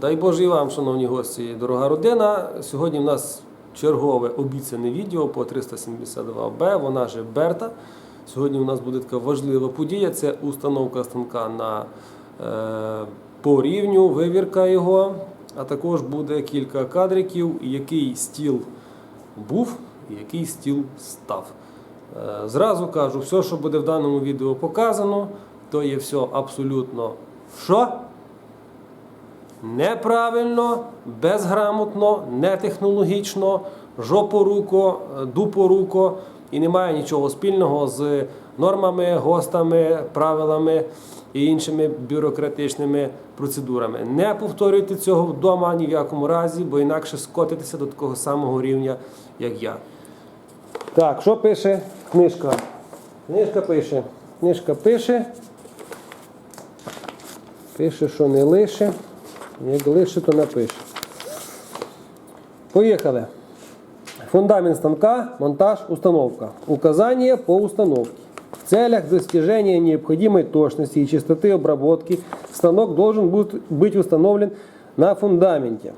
Дай Боже і вам, шановні гості, дорога родина. Сьогодні в нас чергове обіцяне відео по 372Б, вона же Берта. Сьогодні у нас буде така важлива подія. Це установка станка на е, по рівню, вивірка його, а також буде кілька кадриків, який стіл був який стіл став. Е, Зразу кажу, все, що буде в даному відео показано, то є все абсолютно що? Неправильно, безграмотно, нетехнологічно, жопоруко, дупоруко і немає нічого спільного з нормами, гостами, правилами і іншими бюрократичними процедурами. Не повторюйте цього вдома ні в якому разі, бо інакше скотитеся до такого самого рівня, як я. Так, що пише книжка? Книжка пише. Книжка пише. Пише, що не лише. Як лише, то напише. Поїхали. Фундамент станка, монтаж, установка. Указания по установке. В целях достижения необходимой точности и частоты обработки станок должен будет быть установлен на фундаменте.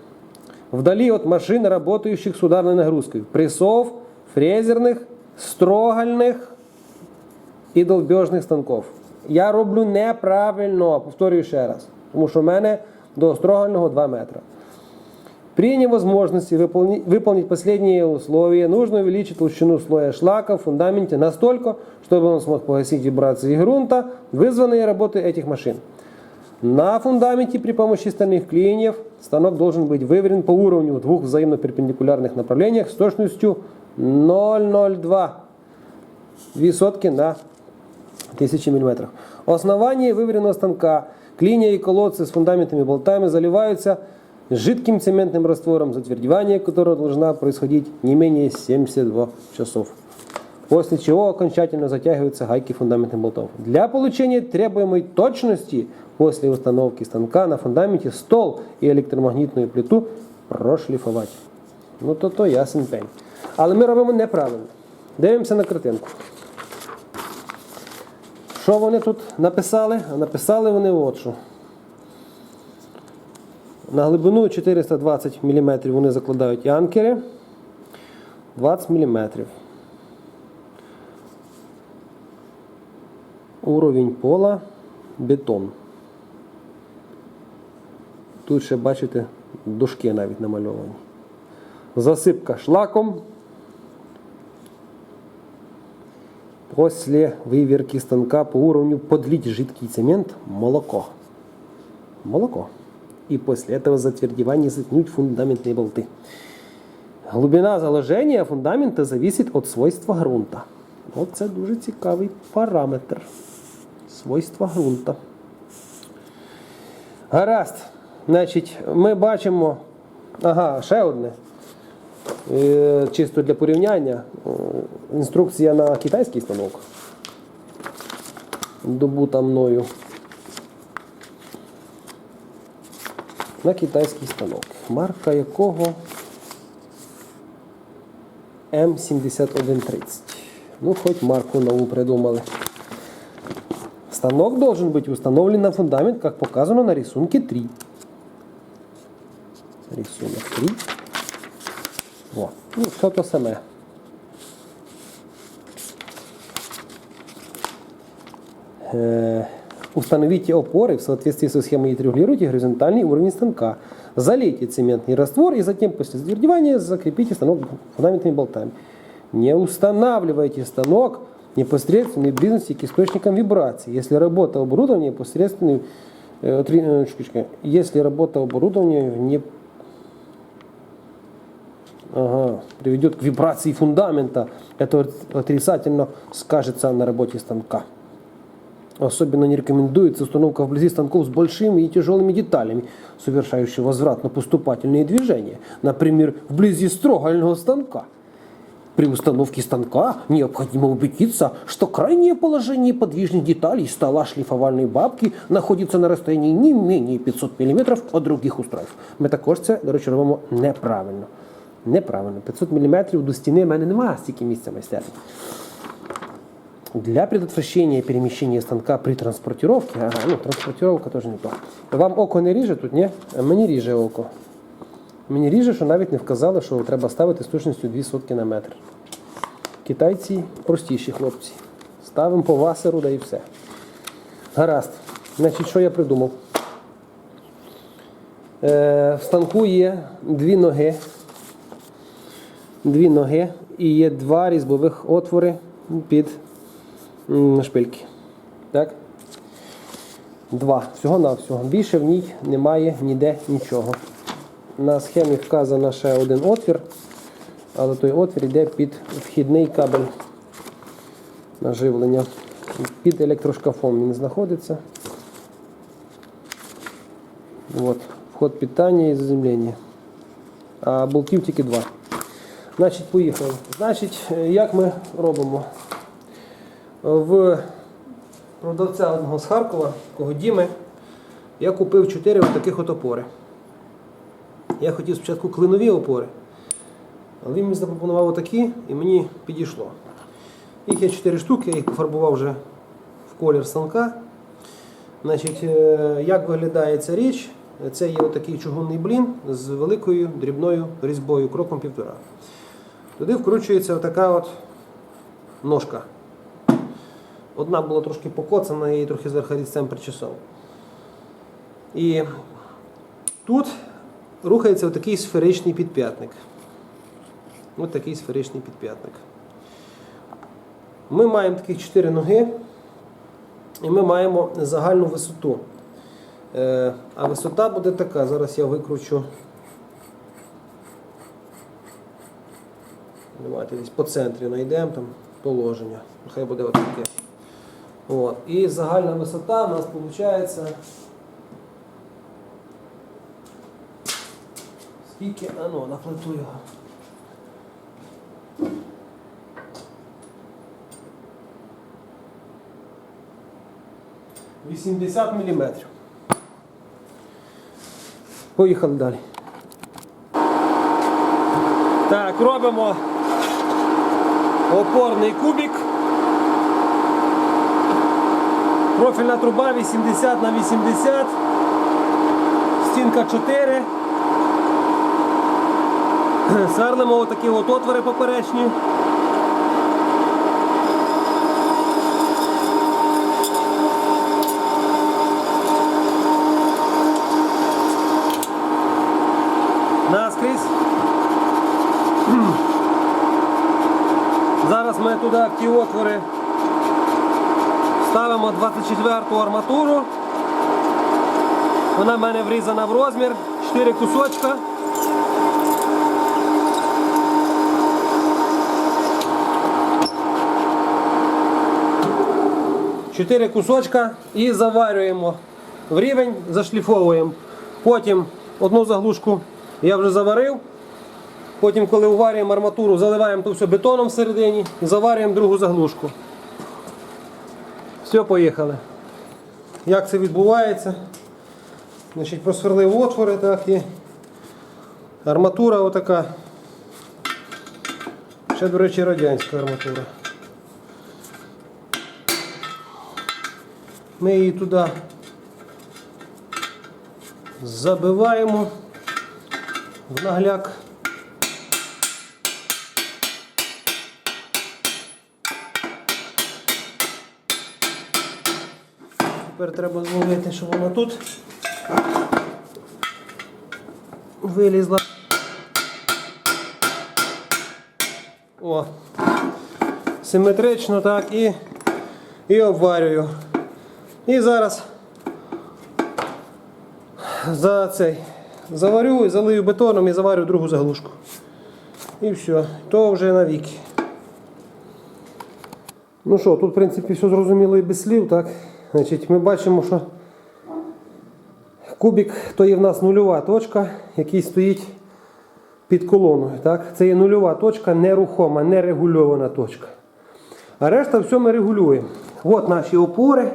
Вдали от машин, работающих с ударной нагрузкой. Прессов, фрезерных, строгальних і долбежних станків. Я роблю неправильно, повторюю ще раз, тому що в мене до строгального 2 метра. При невозможности выполни- выполнить последние условия, нужно увеличить толщину слоя шлака в фундаменте настолько, чтобы он смог погасить вибрации грунта, вызванные работой этих машин. На фундаменте при помощи стальных клиньев станок должен быть выверен по уровню в двух взаимно перпендикулярных направлениях с точностью 0,02 висотки на 1000 мм. Основание выверенного станка, клинья и колодцы с фундаментами и болтами заливаются жидким цементным раствором, затвердевание которого должна происходить не менее 72 часов. После чего окончательно затягиваются гайки фундаментных болтов. Для получения требуемой точности после установки станка на фундаменте стол и электромагнитную плиту прошліфувати. Ну то то ясен пень. Але ми робимо неправильно. Дивимося на картинку. Що вони тут написали? А написали вони от що. На глибину 420 мм вони закладають янкери. 20 мм. Уровень пола бетон. Тут ще бачите, дошки навіть намальовані. Засипка шлаком. После выверки станка по уровню подлить жидкий цемент молоко. Молоко. И после этого затвердевания заткнуть фундаментные болты. Глубина заложения фундамента зависит от свойства грунта. Оце дуже цікавий параметр. Свойства грунта. Гаразд. Значить, ми бачимо. Ага, ще одне. Е, Чисто для порівняння. е, Інструкція на китайський станок. Добута мною. На китайський станок. Марка якого М7130. Ну, хоч марку нову придумали. Станок должен быть установлен на фундамент, как показано на рисунке 3. Рисунок 3. О, ну, все то саме. Э, Установите опоры в соответствии со схемой и отрегулируйте горизонтальный уровень станка. Залейте цементный раствор и затем после затвердевания закрепите станок фундаментными болтами. Не устанавливайте станок непосредственной близости к источникам вибрации. Если работа оборудования непосредственной э, э, если работа оборудования не Ага, приведет к вибрации фундамента. Это отрицательно скажется на работе станка. Особенно не рекомендуется установка вблизи станков с большими и тяжелыми деталями, совершающие возвратно-поступательные движения. Например, вблизи строгального станка. При установке станка необходимо убедиться, что крайнее положение подвижных деталей стола шлифовальной бабки находится на расстоянии не менее 500 мм от других устройств. Ми також це, до речі, робимо неправильно. Неправильно. 500 мм до стіни в мене немає стільки місця майстерні. Для предотвращения перемещения станка при транспортировке, ага, ну транспортировка теж не то. Вам око не ріже тут, ні? Мені ріже око. Мені ріже, що навіть не вказали, що треба ставити з точністю 2 сотки на метр. Китайці простіші хлопці. Ставимо по васеру, да і все. Гаразд. Значить, що я придумав? Е, в станку є дві ноги. Дві ноги і є два різьбових отвори під шпильки. Так? Два. Всього-навсього. Більше в ній немає ніде нічого. На схемі вказано ще один отвір, але той отвір йде під вхідний кабель наживлення. Під електрошкафом він знаходиться. От. Вход питання і заземлення. А болтів тільки два. Значить, поїхали. Значить, е, як ми робимо? В продавця одного з Харкова, кого Діми, я купив 4 таких от опори. Я хотів спочатку клинові опори, але він мені запропонував отакі і мені підійшло. Їх є 4 штуки, я їх пофарбував вже в колір станка. Значить, е, як виглядає ця річ? Це є отакий чугунний блін з великою дрібною різьбою, кроком півтора. Туди вкручується отака от ножка. Одна була трошки покоцана, її трохи зверху різцем причесав. І тут рухається отакий сферичний підп'ятник. Ось такий сферичний підп'ятник. Ми маємо таких 4 ноги, і ми маємо загальну висоту. Е, А висота буде така. Зараз я викручу. Давайте десь по центрі знайдемо там положення. Нехай буде отаке. От. І загальна висота у нас виходить. Скільки? А ну, його. Вісімдесят міліметрів. Поїхали далі. Так, робимо опорний кубик. Профільна труба 80 на 80. Стінка 4. Сверлимо отакі от отвори поперечні. Зараз ми туди в ті отвори ставимо 24-ту арматуру. Вона в мене врізана в розмір, 4 кусочка. Чотири кусочка і заварюємо в рівень, зашліфовуємо. Потім одну заглушку я вже заварив. Потім, коли уварюємо арматуру, заливаємо то все бетоном всередині заварюємо другу заглушку. Все, поїхали. Як це відбувається? Значить, просверлив отвори, так і арматура отака. Ще, до речі, радянська арматура. Ми її туди забиваємо в нагляк. Тепер треба зловити, щоб вона тут вилізла. О, симетрично так і, і обварюю. І зараз за цей заварю залию бетоном і заварю другу заглушку. І все, то вже навіки. Ну що, тут в принципі все зрозуміло і без слів, так? Значить, ми бачимо, що кубик то є в нас нульова точка, який стоїть під колоною. Так? Це є нульова точка, нерухома, нерегульована точка. А решта все ми регулюємо. От наші опори.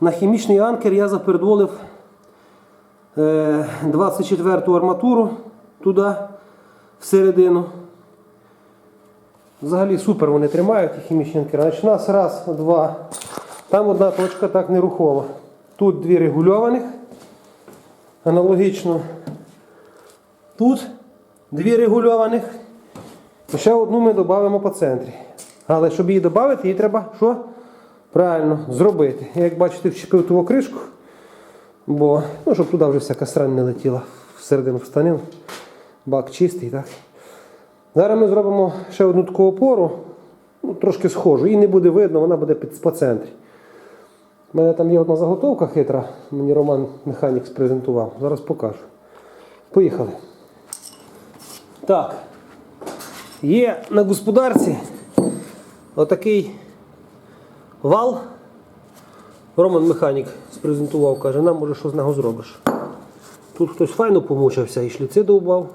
На хімічний анкер я запередволив 24 ту арматуру туди всередину. Взагалі супер вони тримають хімічні анкери. Значить, у нас раз, два. Там одна точка так нерухома. Тут дві регульованих. Аналогічно. Тут дві регульованих. Ще одну ми додамо по центрі. Але щоб її додати, її треба що? Правильно зробити. Я, Як бачите, вчепив ту кришку, бо ну, щоб туди вже всяка срань не летіла всередину в. Бак чистий, так? Зараз ми зробимо ще одну таку опору, ну, трошки схожу, її не буде видно, вона буде по центрі. У мене там є одна заготовка хитра, мені Роман Механік спрезентував. Зараз покажу. Поїхали. Так. Є на господарці отакий вал. Роман Механік спрезентував, каже, нам може що з нього зробиш. Тут хтось файно помучився і шліци довбав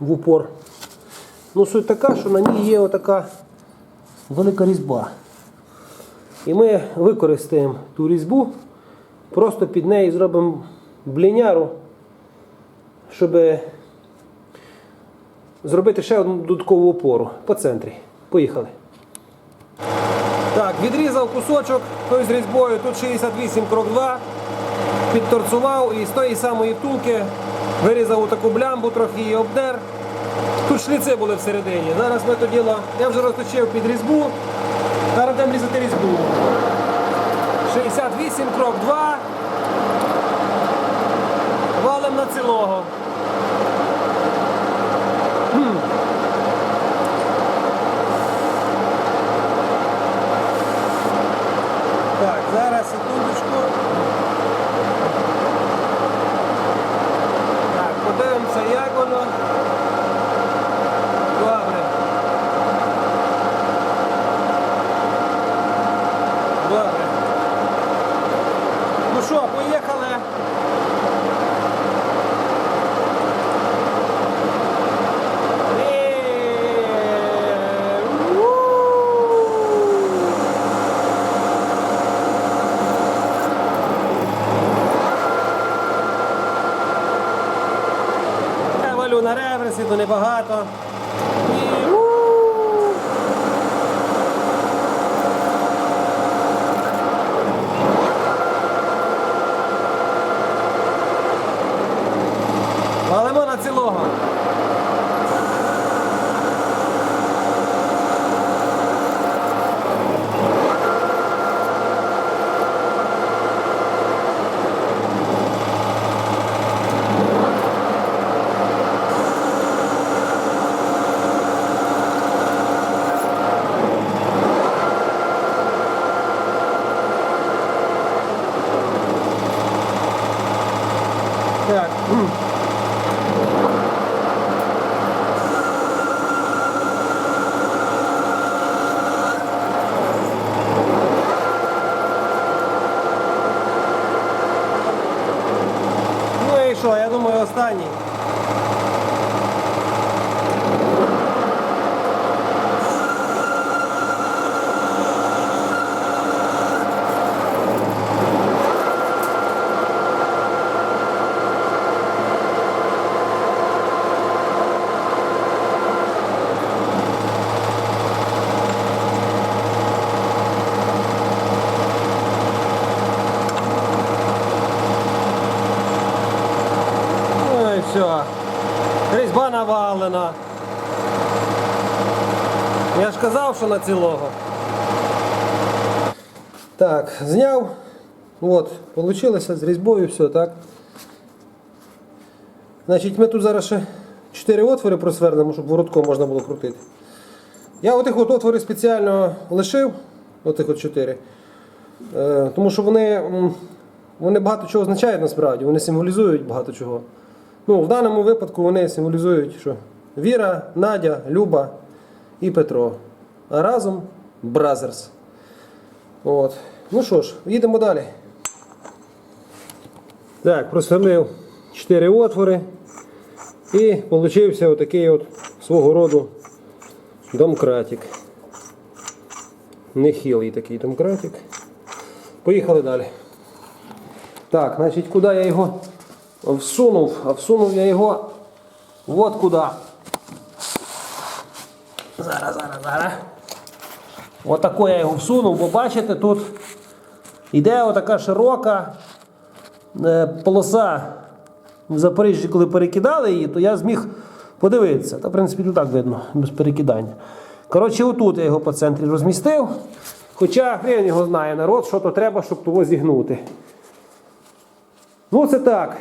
в упор. Ну, суть така, що на ній є отака велика різьба. І ми використаємо ту різьбу, просто під неї зробимо бліняру, щоб зробити ще одну додаткову опору по центрі. Поїхали. Так, відрізав кусочок той з різьбою, тут 68 крок 2, підторцував і з тої самої втулки вирізав таку блямбу, трохи її обдер. Тут шліци були всередині. Зараз ми то діло, я вже розточив під різьбу, зараз будемо різати різьбу. 68 крок 2. Валим на цілого. Так, зараз секундочку. Так, подивимося, як воно. Добре. Добре. Ну що, поїхали. Е, у! Я валю на реверсі, то небагато. І, у! Валимо на цілого. Так. Ну і що, я думаю, останній. Ну і все. Різьба навалена. На цілого. Так, зняв. От, вийшло з різьбою все, так. Значить, ми тут зараз ще 4 отвори просвернемо, щоб воротком можна було крутити. Я отих от отвори спеціально лишив, отих от 4. Е, тому що вони, вони багато чого означають насправді, вони символізують багато чого. Ну, в даному випадку вони символізують, що Віра, Надя, Люба і Петро. Разом Бразерс. От. Ну що ж, їдемо далі. Так, просверлив 4 отвори. І получився отакий от свого роду домкратик. Нехилий такий домкратик. Поїхали далі. Так, значить, куди я його всунув? А всунув я його от куди. Зараз, зараз, зараз. Отако я його всунув, бо бачите, тут іде отака широка е, полоса в Запоріжжі, коли перекидали її, то я зміг подивитися. Та, в принципі, тут так видно, без перекидання. Коротше, отут я його по центрі розмістив. Хоча хрен його знає народ, що то треба, щоб того зігнути. Ну, це так.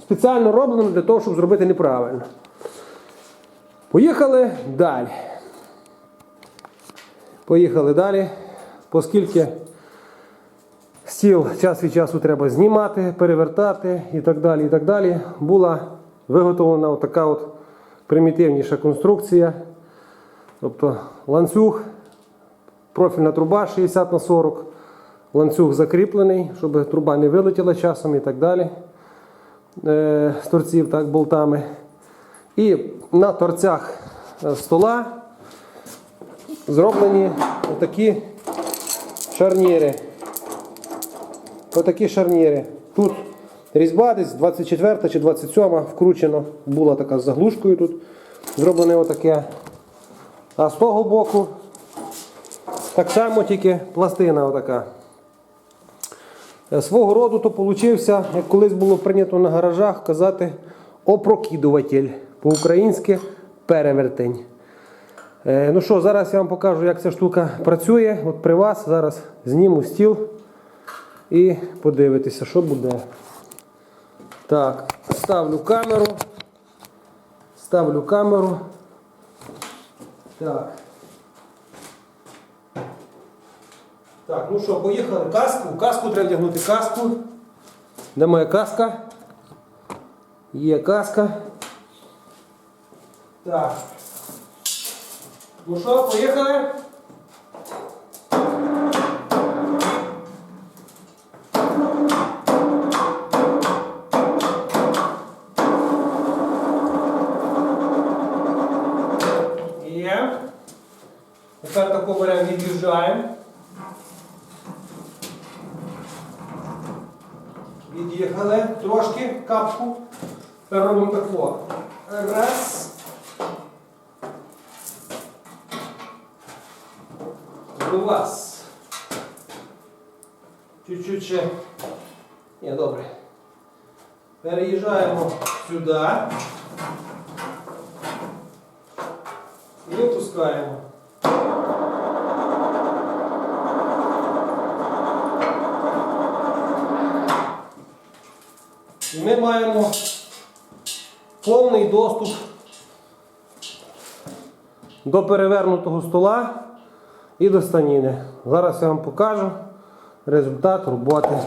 Спеціально роблено для того, щоб зробити неправильно. Поїхали далі. Поїхали далі, оскільки стіл час від часу треба знімати, перевертати і так далі. і так далі. Була виготовлена така от примітивніша конструкція. Тобто ланцюг, профільна труба 60 на 40, ланцюг закріплений, щоб труба не вилетіла часом і так далі. Е, з торців так, болтами. І на торцях стола зроблені отакі шарніри. Отакі шарніри. Тут різьба десь 24 чи 27 вкручена, була така з заглушкою тут. Зроблене отаке. А з того боку так само тільки пластина отака. Е, Свого роду то получився, як колись було прийнято на гаражах казати, опрокидуватель. По-українськи перевертень. Е, ну що, зараз я вам покажу, як ця штука працює. От при вас зараз зніму стіл і подивитися, що буде. Так, ставлю камеру. Ставлю камеру. Так. Так, ну що, поїхали. Каску. Каску треба вдягнути каску. Де моя каска? Є каска. Так. Ну що, поїхали? Є. Тепер таку беремо, від'їжджаємо. Від'їхали трошки капку. Тепер робимо тако. Раз. Два. Чуть-чуть ще. Ні, добре. Переїжджаємо сюди. І опускаємо. І ми маємо повний доступ до перевернутого стола і до станіни. Зараз я вам покажу результат роботи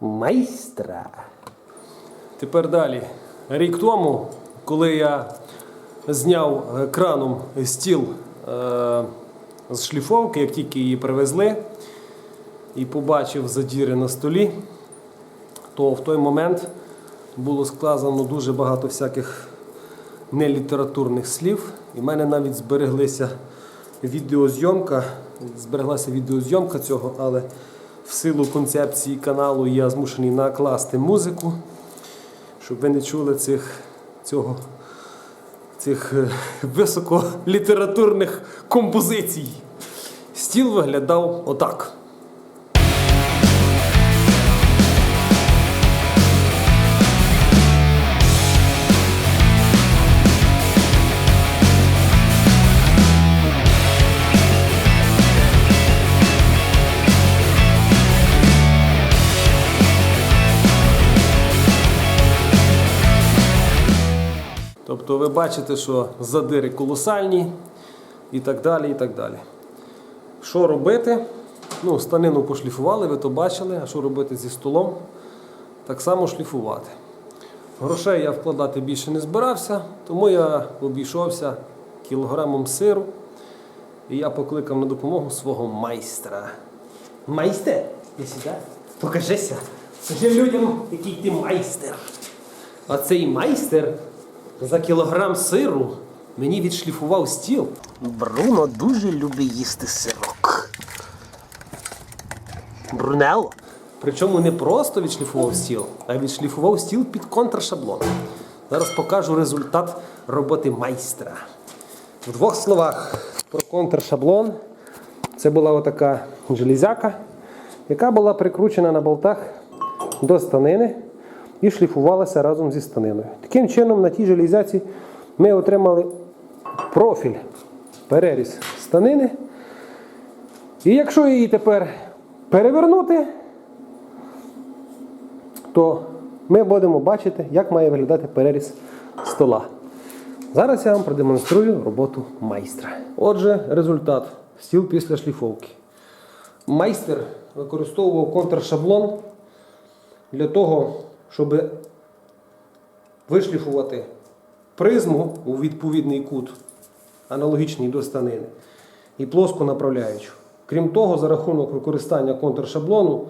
майстра. Тепер далі. Рік тому, коли я зняв е, краном стіл е, з шліфовки, як тільки її привезли, і побачив задіри на столі, то в той момент було сказано дуже багато всяких нелітературних слів. І в мене навіть збереглися відеозйомка, збереглася відеозйомка цього, але в силу концепції каналу я змушений накласти музику, щоб ви не чули цих, цього, цих е, високолітературних композицій. Стіл виглядав отак. Тобто ви бачите, що задири колосальні і так далі. і так далі. Що робити? Ну, станину пошліфували, ви то бачили, а що робити зі столом? Так само шліфувати. Грошей я вкладати більше не збирався, тому я обійшовся кілограмом сиру і я покликав на допомогу свого майстра. Майстер? Сюди. Покажися. Скажи людям, який ти майстер. А цей майстер за кілограм сиру мені відшліфував стіл. Бруно дуже любить їсти сирок. Брунелло? Причому не просто відшліфував стіл, а відшліфував стіл під контршаблон. Зараз покажу результат роботи майстра. В двох словах про контршаблон. Це була отака железяка, яка була прикручена на болтах до станини і шліфувалася разом зі станиною. Таким чином, на тій железяці ми отримали профіль, переріз станини. І якщо її тепер перевернути, то ми будемо бачити, як має виглядати переріз стола. Зараз я вам продемонструю роботу майстра. Отже, результат. Стіл після шліфовки. Майстер використовував контршаблон для того, щоб вишліфувати призму у відповідний кут, аналогічний до станини, і плоску направляючу. Крім того, за рахунок використання контршаблону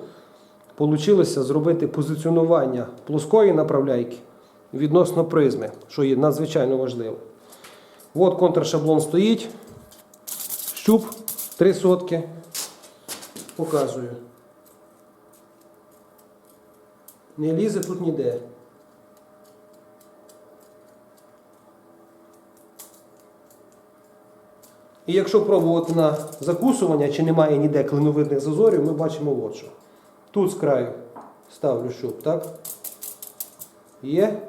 вийшло зробити позиціонування плоскої направляйки відносно призми, що є надзвичайно важливо. От контршаблон стоїть, щуп 3 сотки. Показую. Не лізе тут ніде. І якщо пробувати на закусування, чи немає ніде клиновидних зазорів, ми бачимо от що. Тут з краю ставлю щуп, так? Є.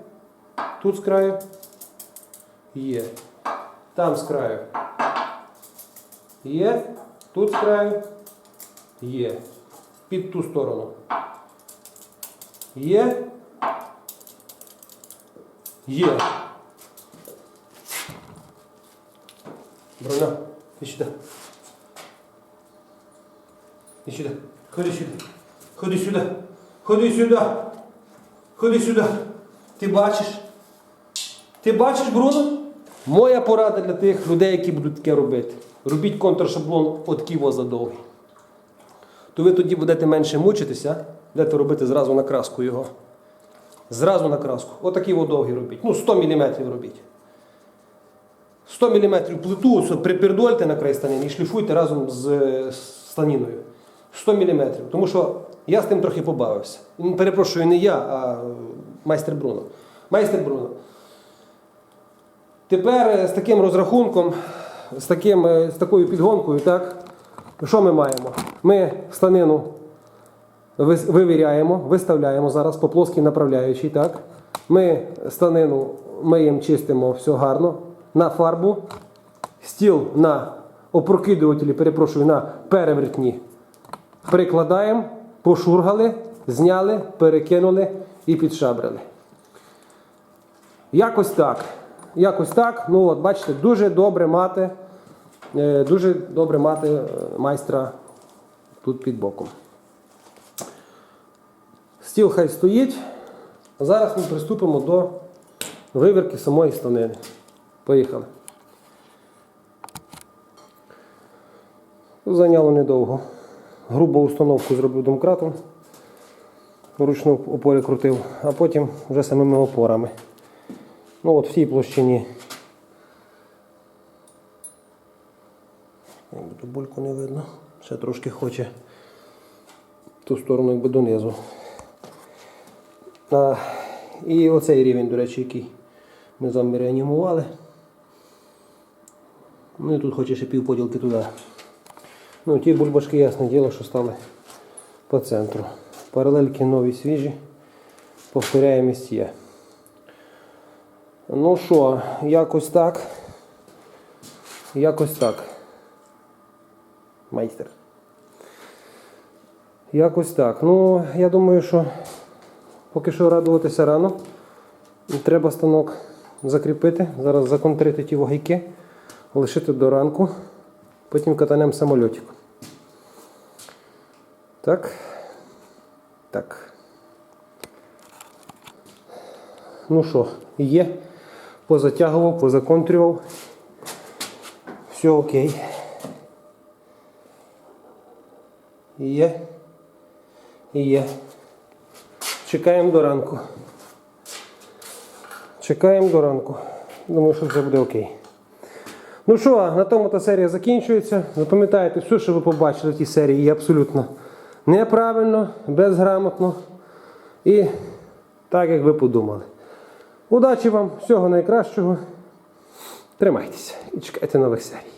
Тут з краю. Є. Там з краю. Є. Тут з краю. Є. Під ту сторону. Є. Є. Бруно, іди сюди. Іди сюди. Ходи сюди. Ходи сюди. Ходи сюди. Ходи сюди. Ти бачиш? Ти бачиш, Бруно? Моя порада для тих людей, які будуть таке робити. Робіть контршаблон от во задовгий. То ви тоді будете менше мучитися, будете робити зразу на краску його. Зразу на краску. Отакі от довгі робіть. Ну, 100 мм робіть. 100 мм плиту ось припірдольте на край станини і шліфуйте разом з е, станіною. 100 мм. Тому що я з тим трохи побавився. Перепрошую, не я, а майстер Бруно. Майстер Бруно. Тепер е, з таким розрахунком, з, таким, е, з такою підгонкою, так, що ми маємо? Ми станину вивіряємо, виставляємо зараз по плоскій направляючій. Так? Ми станину миємо, чистимо, все гарно. На фарбу, стіл на опрокидувателі, перепрошую, на перевертні. Прикладаємо, пошургали, зняли, перекинули і підшабрили. Якось так. Якось так. Ну от, бачите, дуже добре мати, дуже добре мати е, майстра тут під боком. Стіл хай стоїть. Зараз ми приступимо до вивірки самої станини. Поїхали. Зайняло недовго. Грубу установку зробив домкратом, вручну опори крутив, а потім вже самими опорами. Ну от в цій площині. Якби тут бульку не видно. Ще трошки хоче ту сторону якби донизу. А, і оцей рівень, до речі, який ми з вами реанімували. Ну і тут хоче ще півподілки туди. Ну, ті бульбашки, ясне діло, що стали по центру. Паралельки нові свіжі. Повторяємість є. Ну що, якось так. Якось так. Майстер. Якось так. Ну, я думаю, що поки що радуватися рано. Треба станок закріпити. Зараз законтрити ті вогайки, лишити до ранку. Потім катанем самольотик. Так. Так. Ну що, є. Позатягував, позаконтрював. Все окей. Є. Є. Чекаємо до ранку. Чекаємо до ранку. Думаю, що все буде окей. Ну що, на тому та серія закінчується. Запам'ятайте, все, що ви побачили в тій серії, є абсолютно неправильно, безграмотно і так, як ви подумали. Удачі вам, всього найкращого. Тримайтеся і чекайте нових серій.